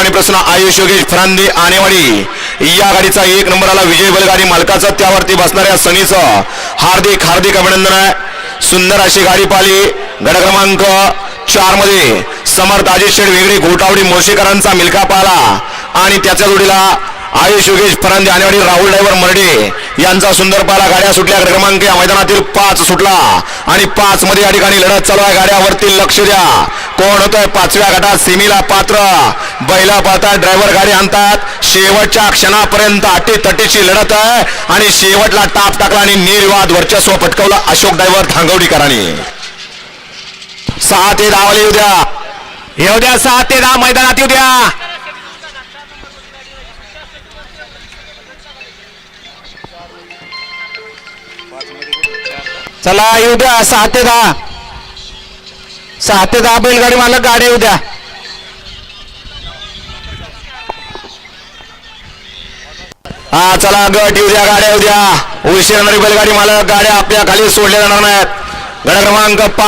आणि प्रश्न आयुष योगेश फरांदे आनेवाडी या गाडीचा एक नंबरला विजय बैलगाडी मालकाचा त्यावरती बसणाऱ्या सनीचं हार्दिक हार्दिक अभिनंदन आहे. सुंदर अशी गाडी पाहिली. गड क्रमांक चारमध्ये समर्थ अजित शेठ वेगळे घोटावडी मोर्शीकरांचा मिल्खा पाला आणि त्याच्या जोडीला आयुष योगेश फरांदे आणेवाडी राहुल ड्रायव्हर मर्डे यांचा सुंदर पाला गाड्या सुटल्या. क्रमांक या मैदानातील पाच सुटला. आणि पाच मध्ये या ठिकाणी लढत चालू आहे. गाड्यावरती लक्ष द्या. कोण होतंय? पाचव्या गटात सेमीला पात्र. बैला पाहतात ड्रायव्हर गाडी आणतात. शेवटच्या क्षणापर्यंत अटी तटीची लढत आहे. आणि शेवटला टाप टाकला आणि निर्वाद वर्चस्व पटकवलं अशोक ड्रायव्हर धांगवडीकरांनी. सहा ते दहा येऊ द्या. येऊ द्या सहा ते दहा मैदानात येऊ द्या. चला येऊ द्या सहा ते दहा. सहा ते दहा बैलगाडी मालक गाड्या येऊ द्या. हा चला गट येऊ द्या गाड्या येऊ द्या उशीर बैलगाडी मला गाड्या आपल्या खाली सोडल्या जाणार नाहीत. गड क्रमांक पाच.